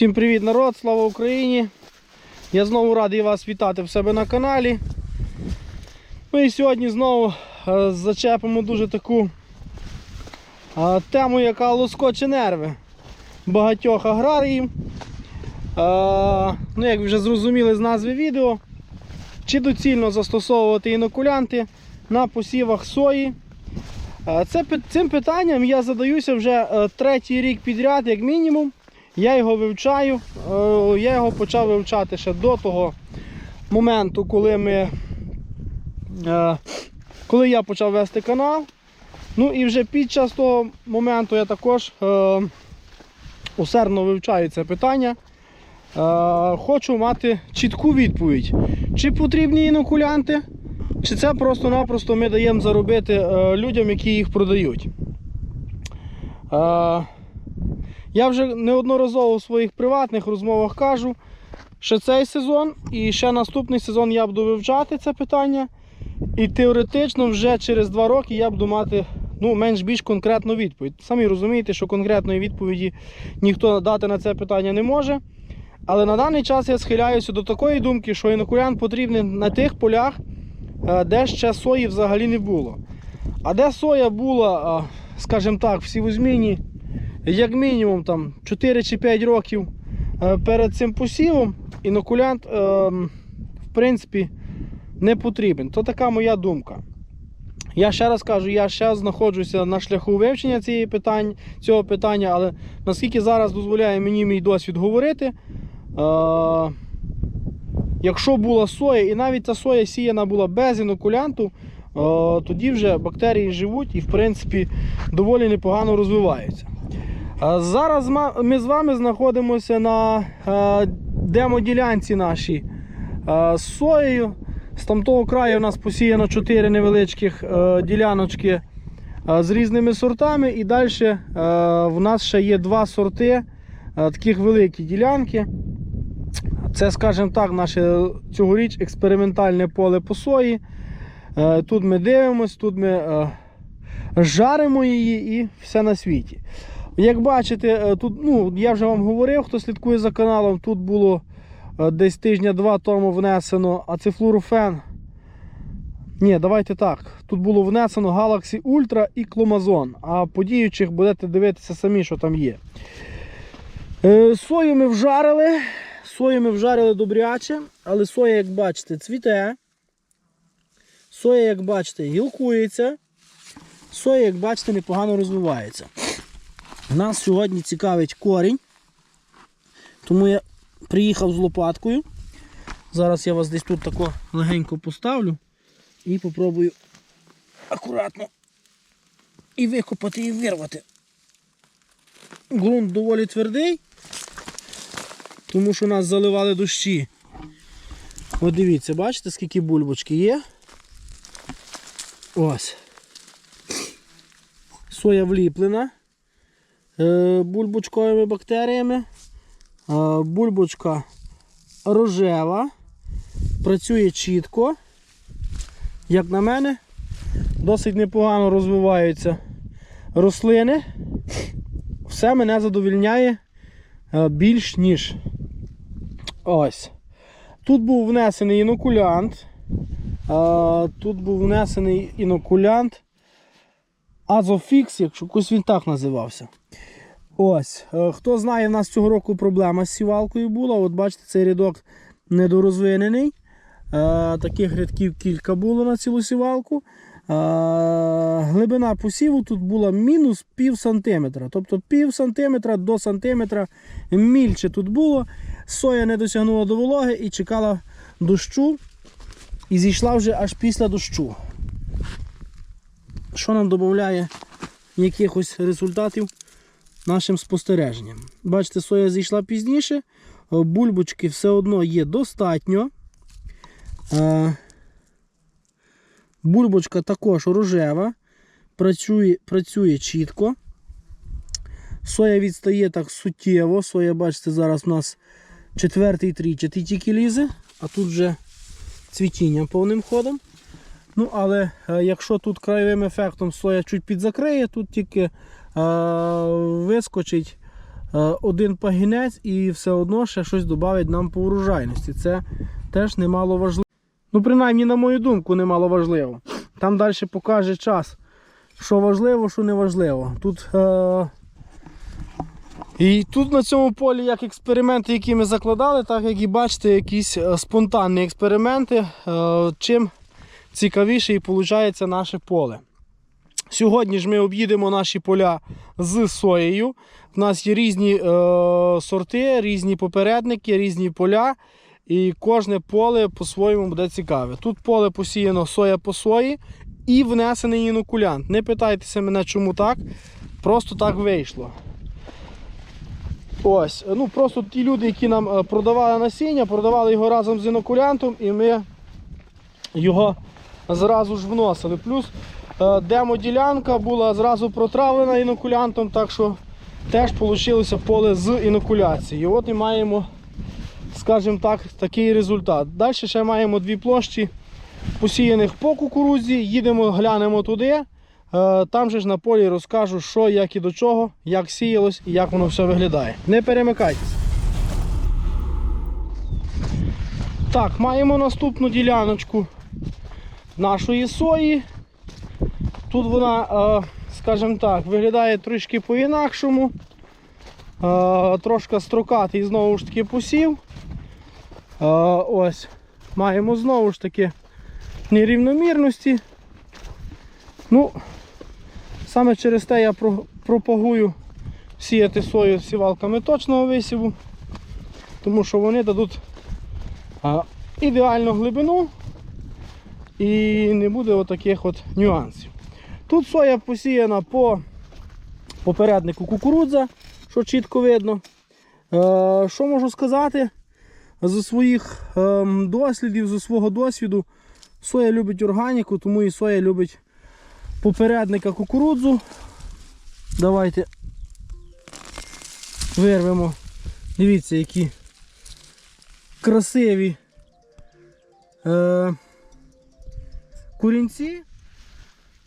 Всім привіт, народ! Слава Україні! Я знову радий вас вітати в себе на каналі. І сьогодні знову е, зачепимо дуже таку е, тему, яка лоскоче нерви багатьох аграріїв. Е, ну, як ви вже зрозуміли з назви відео, чи доцільно застосовувати інокулянти на посівах сої. Це, цим питанням я задаюся вже третій рік підряд, як мінімум. Я його вивчаю. Е, Я його почав вивчати ще до того моменту, коли ми. е, Коли я почав вести канал. Ну і вже під час того моменту я також е, усердно вивчаю це питання. Хочу мати чітку відповідь, чи потрібні інокулянти, чи це просто-напросто ми даємо заробити людям, які їх продають. Я вже неодноразово в своїх приватних розмовах кажу, що цей сезон і ще наступний сезон я буду вивчати це питання. І теоретично вже через два роки я буду мати ну, менш-більш конкретну відповідь. Самі розумієте, що конкретної відповіді ніхто дати на це питання не може. Але на даний час я схиляюся до такої думки, що інокулянт потрібен на тих полях, е, де ще сої взагалі не було. А де соя була, е, скажімо так, в сівозміні як мінімум там 4 чи 5 років е, перед цим посівом, інокулянт, е, в принципі, не потрібен. То така моя думка. Я ще раз кажу, я ще знаходжуся на шляху вивчення цієї питань, цього питання, але наскільки зараз дозволяє мені мій досвід говорити, е, якщо була соя, і навіть ця соя сіяна була без інокулянту, е, тоді вже бактерії живуть і в принципі доволі непогано розвиваються. Зараз ми з вами знаходимося на е, демоділянці нашій е, з соєю. З тамтого краю у нас посіяно 4 невеличких е, діляночки з різними сортами. І далі в нас ще є два сорти, таких великі ділянки. Це, скажімо так, наше цьогоріч експериментальне поле по сої. Тут ми дивимося, тут ми жаримо її і все на світі. Як бачите, е, тут, ну, я вже вам говорив, хто слідкує за каналом, тут було е, десь тижня-два тому внесено ацифлурофен. Ні, давайте так. Тут було внесено Galaxy Ultra і Кломазон. А по діючих будете дивитися самі, що там є. Е, Сою ми вжарили. Сою ми вжарили добряче, але соя, як бачите, цвіте. Соя, як бачите, гілкується. Соя, як бачите, непогано розвивається. Нас сьогодні цікавить корінь. Тому я приїхав з лопаткою. Зараз я вас десь тут тако легенько поставлю і попробую акуратно і викопати, і вирвати. Ґрунт доволі твердий, тому що нас заливали дощі. От дивіться, бачите, скільки бульбочки є. Ось. Соя вліплена бульбочковими бактеріями. Е, Бульбочка рожева, працює чітко. Як на мене, досить непогано розвиваються рослини. Все мене задовільняє е, більш ніж. Ось. Тут був внесений інокулянт. Е, Тут був внесений інокулянт. Азофікс, якщо якось він так називався. Ось. Е, Хто знає, в нас цього року проблема з сівалкою була. От бачите, цей рядок недорозвинений. Е, Таких рядків кілька було на цілу сівалку. Е, Глибина посіву тут була мінус пів сантиметра. Тобто пів сантиметра до сантиметра мільче тут було. Соя не досягнула до вологи і чекала дощу. І зійшла вже аж після дощу. Що нам додає якихось результатів нашим спостереженням. Бачите, соя зійшла пізніше, е, бульбочки все одно є достатньо. Е, Бульбочка також рожева, працює, працює чітко. Соя відстає так суттєво. Соя, бачите, зараз у нас четвертий трічатий тільки лізе, а тут вже цвітіння повним ходом. Ну, але е, якщо тут краєвим ефектом соя чуть підзакриє, тут тільки вискочить один пагінець і все одно ще щось додавить нам по урожайності. Це теж немало важливо. Ну, принаймні, на мою думку, немало важливо. Там далі покаже час, що важливо, що не важливо. Тут, е... І тут на цьому полі як експерименти, які ми закладали, так як і бачите, якісь е, спонтанні експерименти, е... чим цікавіше і виходить наше поле. Сьогодні ж ми об'їдемо наші поля з соєю. У нас є різні е, сорти, різні попередники, різні поля. І кожне поле по-своєму буде цікаве. Тут поле посіяно соя по сої і внесений інокулянт. Не питайтеся мене, чому так. Просто так вийшло. Ось, ну Просто ті люди, які нам е, продавали насіння, продавали його разом з інокулянтом, і ми його зразу ж вносили. Плюс демо-ділянка була зразу протравлена інокулянтом, так що теж вийшло поле з інокуляції. І от і маємо, скажімо так, такий результат. Далі ще маємо дві площі посіяних по кукурудзі. Їдемо, глянемо туди. Е, Там же ж на полі розкажу, що, як і до чого, як сіялось і як воно все виглядає. Не перемикайтесь. Так, маємо наступну діляночку нашої сої. Тут вона, е, скажімо так, виглядає трішки по-інакшому. Е, Трошки строкатий знову ж таки посів. Е, Ось. Маємо знову ж таки нерівномірності. Ну, саме через те я пропагую сіяти сою сівалками точного висіву, тому що вони дадуть ідеальну глибину і не буде отаких от нюансів. Тут соя посіяна по попереднику кукурудза, що чітко видно. Е, що можу сказати? Зі своїх ем, дослідів, зі свого досвіду, соя любить органіку, тому і соя любить попередника кукурудзу. Давайте вирвемо. Дивіться, які красиві е, курінці.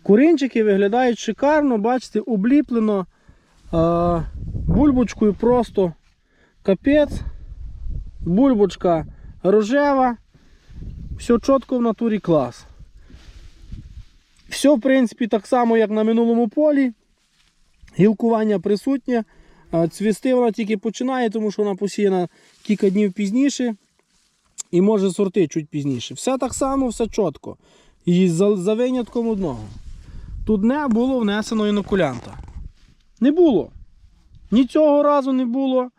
Курінчики виглядають шикарно, бачите, обліплено е, бульбочкою просто капець. Бульбочка рожева. Все чітко в натурі клас. Все, в принципі, так само, як на минулому полі. Гілкування присутнє. Цвісти вона тільки починає, тому що вона посіяна кілька днів пізніше. І може сорти чуть пізніше. Все так само, все чітко. І за, за винятком одного. Тут не було внесено інокулянта. Не було. Ні цього разу не було.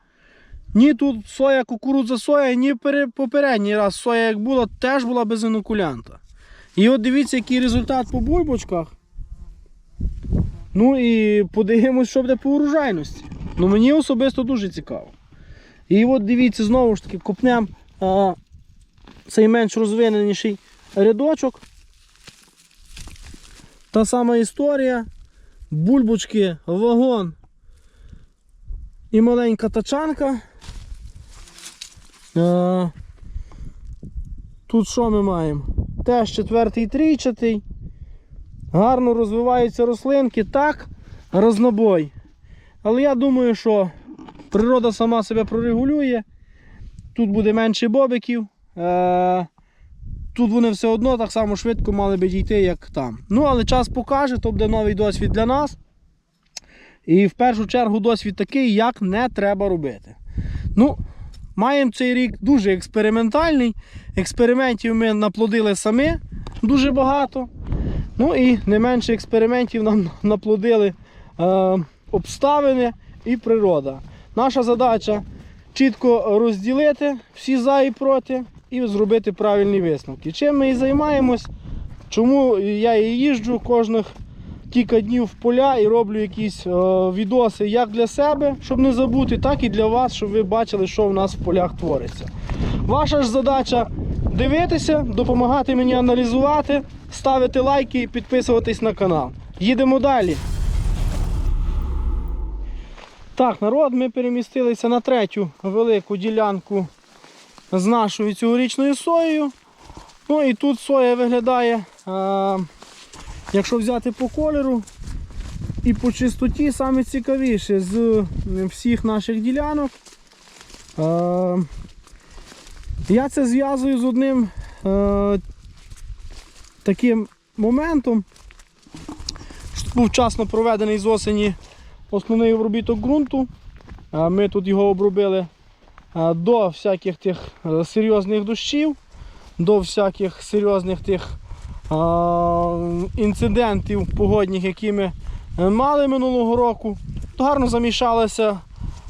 Ні тут соя, кукурудза соя, ні попередній раз соя як була, теж була без інокулянта. І от дивіться, який результат по бульбочках. Ну і подивимось, що буде по урожайності. Ну мені особисто дуже цікаво. І от дивіться, знову ж таки, копнем а, цей менш розвиненіший рядочок. Та сама історія. Бульбочки, вагон і маленька тачанка. Е, Тут що ми маємо? Теж четвертий трійчатий. Гарно розвиваються рослинки, так, рознобой. Але я думаю, що природа сама себе прорегулює. Тут буде менше бобиків. Е, Тут вони все одно так само швидко мали би дійти, як там. Ну, але час покаже, то буде новий досвід для нас. І в першу чергу досвід такий, як не треба робити. Ну, маємо цей рік дуже експериментальний. Експериментів ми наплодили самі дуже багато. Ну і не менше експериментів нам наплодили е, обставини і природа. Наша задача чітко розділити всі за і проти і зробити правильні висновки. Чим ми і займаємось, чому я і їжджу кожних кілька днів в поля і роблю якісь е, відоси як для себе, щоб не забути, так і для вас, щоб ви бачили, що в нас в полях твориться. Ваша ж задача дивитися, допомагати мені аналізувати, ставити лайки і підписуватись на канал. Їдемо далі. Так, народ, ми перемістилися на третю велику ділянку з нашою цьогорічною соєю. Ну і тут соя виглядає, е, якщо взяти по кольору, і по чистоті саме цікавіше з всіх наших ділянок. Е, я це зв'язую з одним е, таким моментом. що Був вчасно проведений з осені основний обробіток ґрунту. Е, Ми тут його обробили е, до всяких тих е, серйозних дощів, до всяких серйозних тих е, інцидентів погодних, які ми е, мали минулого року. Гарно замішалися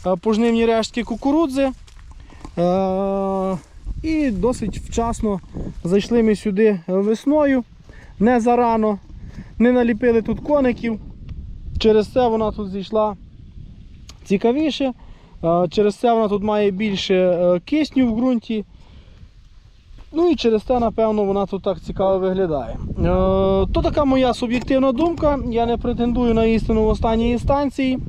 е, пожнивні рештки кукурудзи. Е, І досить вчасно зайшли ми сюди весною, не зарано, не наліпили тут коників. Через це вона тут зійшла цікавіше. Через це вона тут має більше е, кисню в ґрунті. Ну і через те, напевно, вона тут так цікаво виглядає. Е, То така моя суб'єктивна думка. Я не претендую на істину в останній інстанції. Е,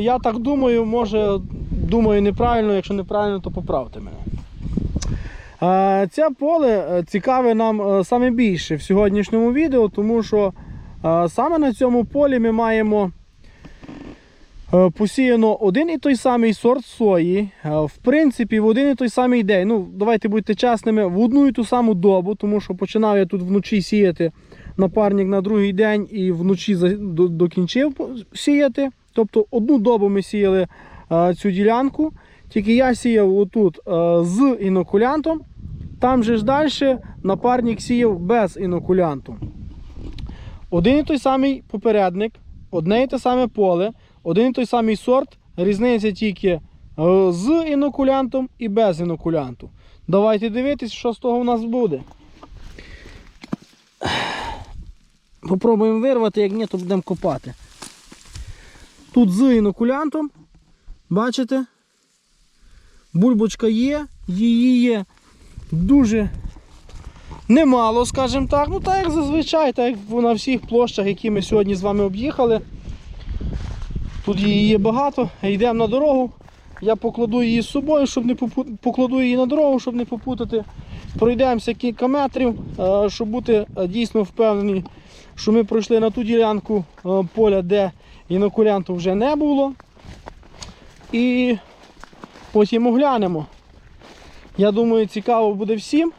Я так думаю, може, думаю неправильно, якщо неправильно, то поправте мене. Це поле цікаве нам саме більше в сьогоднішньому відео, тому що саме на цьому полі ми маємо посіяно один і той самий сорт сої. е, В принципі, в один і той самий день. Ну, давайте будьте чесними, в одну і ту саму добу, тому що починав я тут вночі сіяти напарник на другий день і вночі докінчив сіяти. Тобто одну добу ми сіяли е, цю ділянку. Тільки я сіяв отут е, з інокулянтом. Там же ж далі напарник сіяв без інокулянту. Один і той самий попередник, одне і те саме поле, один і той самий сорт, різниця тільки е, з інокулянтом і без інокулянту. Давайте дивитись, що з того у нас буде. Попробуємо вирвати, як ні, то будемо копати. Тут з інокулянтом, бачите? Бульбочка є, її є дуже немало, скажімо так. Ну так як зазвичай, так як на всіх площах, які ми сьогодні з вами об'їхали. Тут її є багато. Йдемо на дорогу. Я покладу її з собою, щоб не попу... покладу її на дорогу, щоб не попутати. Пройдемося кілька метрів, е, щоб бути е, дійсно впевнені, що ми пройшли на ту ділянку е, поля, де інокулянту вже не було. І потім оглянемо. Я думаю, цікаво буде всім.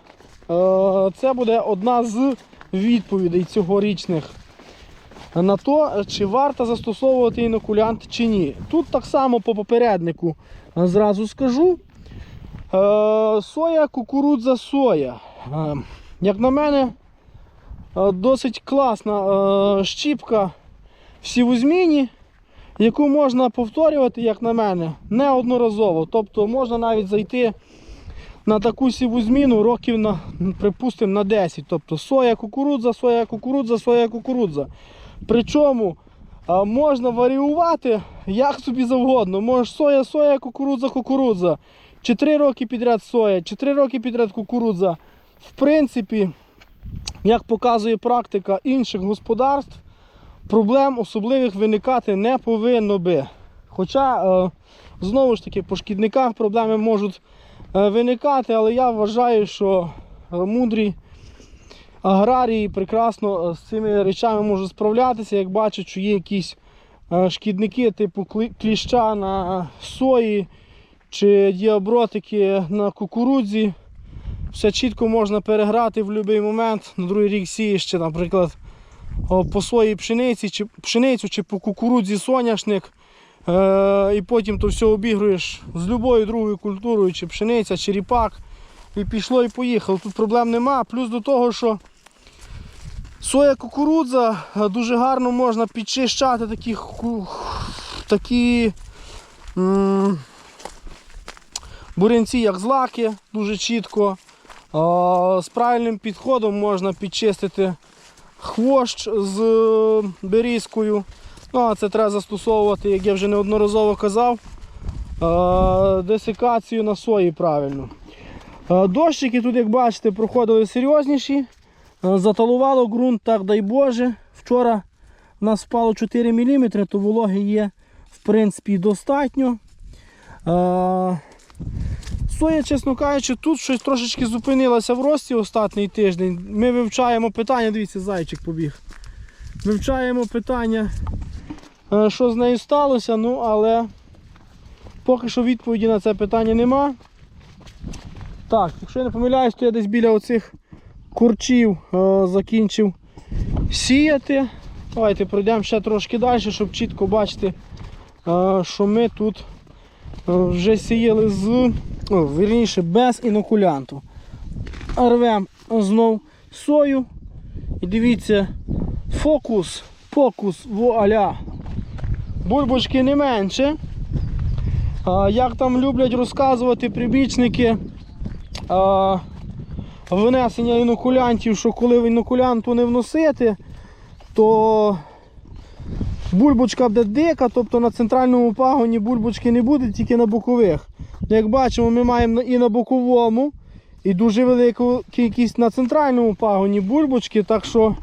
Це буде одна з відповідей цьогорічних на то, чи варто застосовувати інокулянт чи ні. Тут так само по попереднику е, зразу скажу. Е, Соя, кукурудза, соя. Е, Як на мене, досить класна щіпка в сівозміні, яку можна повторювати, як на мене, неодноразово. Тобто можна навіть зайти на таку сіву зміну років припустимо, на 10. Тобто соя, кукурудза, соя, кукурудза, соя, кукурудза. Причому можна варіювати як собі завгодно. Можеш соя, соя, кукурудза, кукурудза. Чи 3 роки підряд соя, чи 3 роки підряд кукурудза. В принципі, як показує практика інших господарств, проблем особливих виникати не повинно би. Хоча, е, знову ж таки, по шкідниках проблеми можуть е, виникати, але я вважаю, що е, мудрі аграрії прекрасно е, з цими речами можуть справлятися, як бачать, що є якісь е, шкідники типу кліща на сої чи діабротики на кукурудзі. Все чітко можна переграти в будь-який момент. На другий рік сієш ще, наприклад, по сої пшениці, чи пшеницю, чи по кукурудзі соняшник. Е, і потім то все обігруєш з любою другою культурою, чи пшениця, чи ріпак. І пішло і поїхало. Тут проблем нема. Плюс до того, що соя кукурудза е, дуже гарно можна підчищати такі, такі м, як злаки, дуже чітко. З правильним підходом можна підчистити хвощ з е, берізкою. Ну, а це треба застосовувати, як я вже неодноразово казав, е, десикацію на сої правильно. Е, Дощики тут, як бачите, проходили серйозніші. Заталувало ґрунт, так дай Боже. Вчора в нас впало 4 мм, то вологи є в принципі достатньо. Е, Соя, чесно кажучи, тут щось трошечки зупинилося в рості останній тиждень. Ми вивчаємо питання, дивіться, зайчик побіг. вивчаємо питання, е, що з нею сталося, ну але поки що відповіді на це питання нема. Так, якщо я не помиляюсь, то я десь біля оцих курчів е, закінчив сіяти. Давайте пройдемо ще трошки далі, щоб чітко бачити, е, що ми тут е, вже сіяли з, о, вірніше, без інокулянту. Рвемо знов сою. І дивіться, фокус, фокус, вуаля. Бульбочки не менше. Як там люблять розказувати прибічники внесення інокулянтів, що коли інокулянту не вносити, то бульбочка буде дика, тобто на центральному пагоні бульбочки не буде, тільки на бокових. Як бачимо, ми маємо і на боковому, і дуже велику кількість на центральному пагоні бульбочки, так що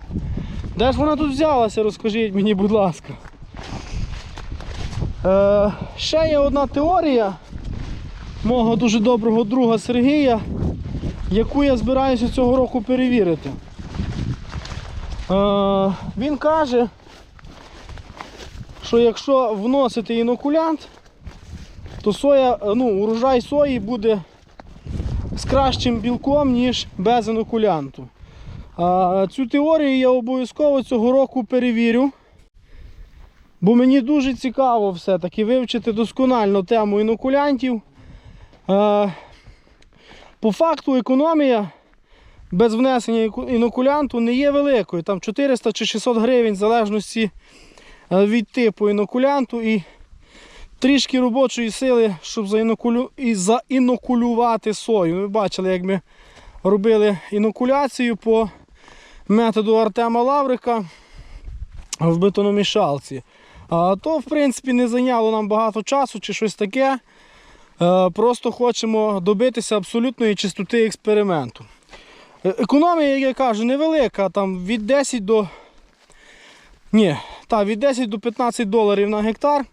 де ж вона тут взялася, розкажіть мені, будь ласка. Е, ще є одна теорія мого дуже доброго друга Сергія, яку я збираюся цього року перевірити. Е, він каже, що якщо вносити інокулянт, то соя, е, ну, урожай сої буде з кращим білком, ніж без інокулянту. А, цю теорію я обов'язково цього року перевірю. Бо мені дуже цікаво все-таки вивчити досконально тему інокулянтів. Е, по факту економія без внесення інокулянту не є великою. Там 400 чи 600 гривень в залежності е, від типу інокулянту і трішки робочої сили, щоб заінокулю... і заінокулювати сою. Ви бачили, як ми робили інокуляцію по методу Артема Лаврика в бетономішалці. А то, в принципі, не зайняло нам багато часу чи щось таке. Е, Просто хочемо добитися абсолютної чистоти експерименту. Е, Економія, як я кажу, невелика, там від 10 до. Ні, та, від 10 до 15 доларів на гектар.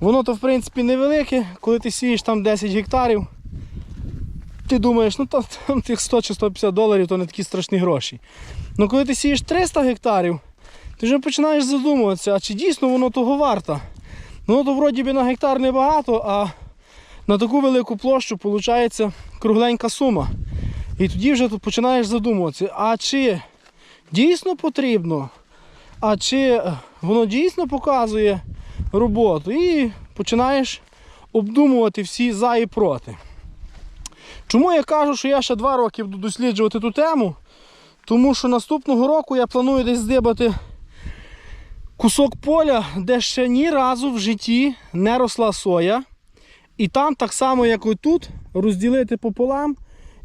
Воно то в принципі невелике, коли ти сієш там 10 гектарів. Ти думаєш, ну та, там тих 100 чи 150 доларів то не такі страшні гроші. Ну коли ти сієш 300 гектарів, ти вже починаєш задумуватися, а чи дійсно воно того варто. Ну то вроді би на гектар небагато, а на таку велику площу виходить кругленька сума. І тоді вже починаєш задумуватися, а чи дійсно потрібно, а чи е, воно дійсно показує роботу. І починаєш обдумувати всі за і проти. Чому я кажу, що я ще два роки буду досліджувати ту тему? Тому що наступного року я планую десь здибати кусок поля, де ще ні разу в житті не росла соя. І там, так само, як і тут, розділити пополам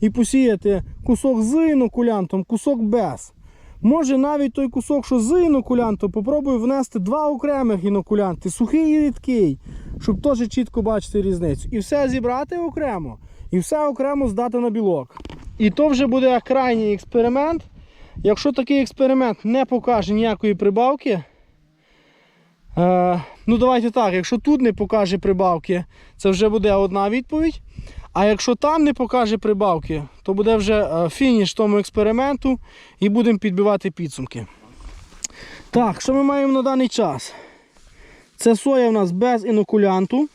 і посіяти кусок з інокулянтом, кусок без. Може навіть той кусок, що з інокулянтом, попробую внести два окремих інокулянти, сухий і рідкий, щоб теж чітко бачити різницю. І все зібрати окремо, і все окремо здати на білок. І то вже буде крайній експеримент. Якщо такий експеримент не покаже ніякої прибавки, е, ну давайте так, якщо тут не покаже прибавки, це вже буде одна відповідь. А якщо там не покаже прибавки, то буде вже е, фініш тому експерименту і будемо підбивати підсумки. Так, що ми маємо на даний час? Це соя в нас без інокулянту.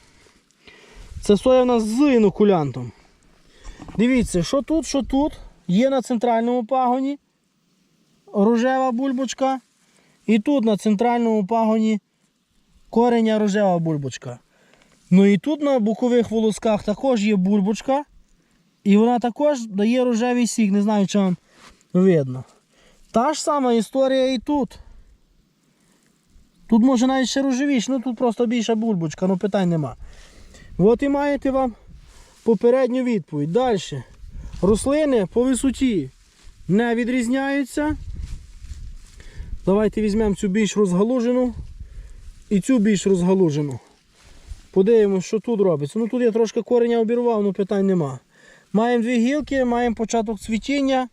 Це соя в нас з інокулянтом. Дивіться, що тут, що тут. Є на центральному пагоні рожева бульбочка. І тут на центральному пагоні кореня рожева бульбочка. Ну і тут на бокових волосках також є бульбочка. І вона також дає рожевий сік, не знаю, чи вам видно. Та ж сама історія і тут. Тут може навіть ще рожевіше, ну тут просто більша бульбочка, ну питань нема. От і маєте вам попередню відповідь. Далі. Рослини по висоті не відрізняються. Давайте візьмемо цю більш розгалужену і цю більш розгалужену. Подивимось, що тут робиться. Ну тут я трошки кореня обірвав, ну питань нема. Маємо дві гілки, маємо початок цвітіння.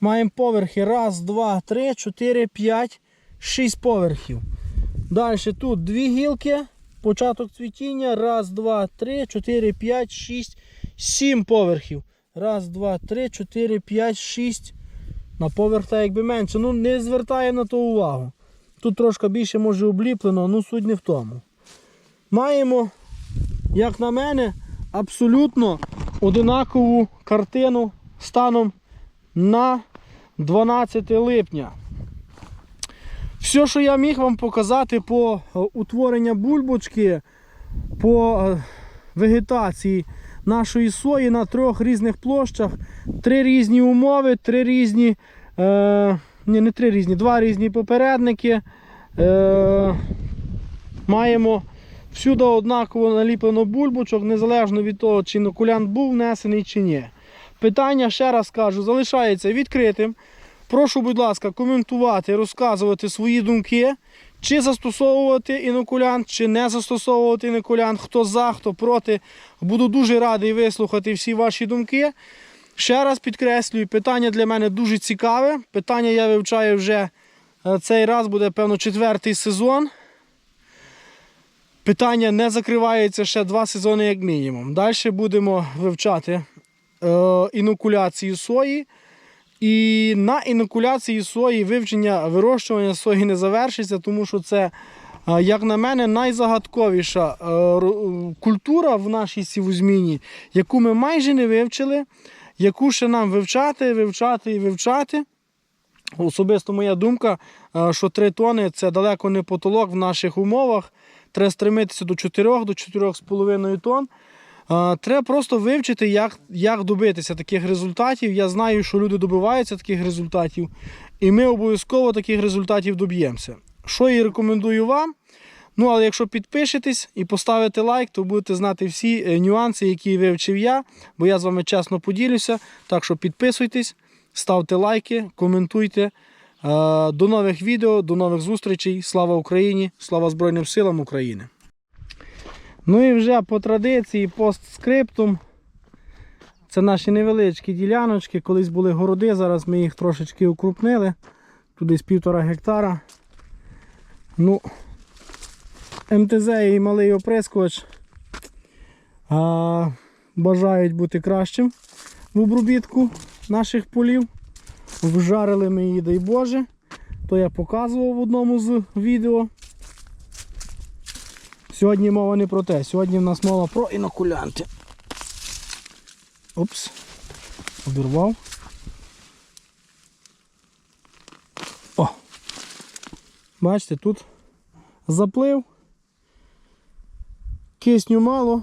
Маємо поверхи. Раз, два, три, чотири, п'ять, шість поверхів. Далі тут дві гілки, початок цвітіння. Раз, два, три, чотири, п'ять, шість, сім поверхів. Раз, два, три, чотири, п'ять, шість, На поверх та якби менше. Ну не звертає на то увагу. Тут трошки більше може обліплено, ну суть не в тому. Маємо, як на мене, абсолютно одинакову картину станом на 12 липня. Все, що я міг вам показати по е, утворенню бульбочки, по е, вегетації нашої сої на трьох різних площах, три різні умови, три різні, е, ні, не три різні, два різні попередники. Е, маємо всюди однаково наліплено бульбочок, незалежно від того, чи інокулянт був внесений чи ні. Питання, ще раз кажу, залишається відкритим. Прошу, будь ласка, коментувати, розказувати свої думки, чи застосовувати інокулянт, чи не застосовувати інокулянт, хто за, хто проти. Буду дуже радий вислухати всі ваші думки. Ще раз підкреслюю, питання для мене дуже цікаве. Питання я вивчаю вже е, цей раз, буде, певно, четвертий сезон. Питання не закривається ще два сезони, як мінімум. Далі будемо вивчати е, інокуляцію сої. І на інокуляції сої вивчення вирощування сої не завершиться, тому що це, е, як на мене, найзагадковіша культура в нашій сівозміні, яку ми майже не вивчили, яку ще нам вивчати, вивчати і вивчати. Особисто моя думка, е, що 3 тони це далеко не потолок в наших умовах. Треба стремитися до 4 до 4,5 тонн. Е, Треба просто вивчити, як, як добитися таких результатів. Я знаю, що люди добиваються таких результатів, і ми обов'язково таких результатів доб'ємося. Що я рекомендую вам. Ну, але якщо підпишетесь і поставите лайк, то будете знати всі е, нюанси, які вивчив я, бо я з вами чесно поділюся. Так що підписуйтесь, ставте лайки, коментуйте. Е, До нових відео, до нових зустрічей. Слава Україні! Слава Збройним силам України! Ну і вже по традиції, постскриптум. Це наші невеличкі діляночки. Колись були городи, зараз ми їх трошечки укрупнили. Туди з півтора гектара. Ну, МТЗ і малий оприскувач а, бажають бути кращим в обробітку наших полів. Вжарили ми її, дай Боже. То я показував в одному з відео. Сьогодні мова не про те. Сьогодні в нас мова про інокулянти. Опс. Обірвав. О! Бачите, тут заплив. Кисню мало.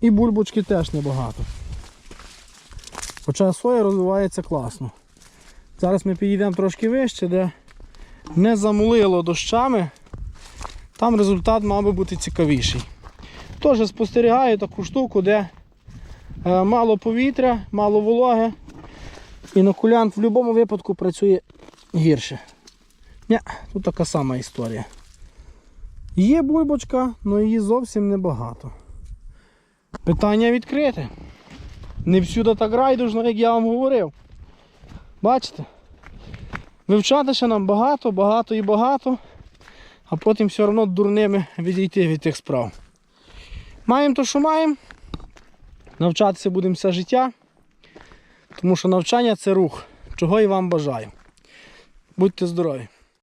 І бульбочки теж небагато. Хоча соя розвивається класно. Зараз ми підійдемо трошки вище, де не замулило дощами. Там результат мав би бути цікавіший. Теж спостерігаю таку штуку, де е, мало повітря, мало вологи. Інокулянт в будь-якому випадку працює гірше. Ні, тут така сама історія. Є бульбочка, але її зовсім небагато. Питання відкрите. Не всюди так райдужно, як я вам говорив. Бачите? Вивчати ще нам багато, багато і багато, а потім все одно дурними відійти від тих справ. Маємо то, що маємо. Навчатися будемо все життя, тому що навчання це рух, чого і вам бажаю. Будьте здорові!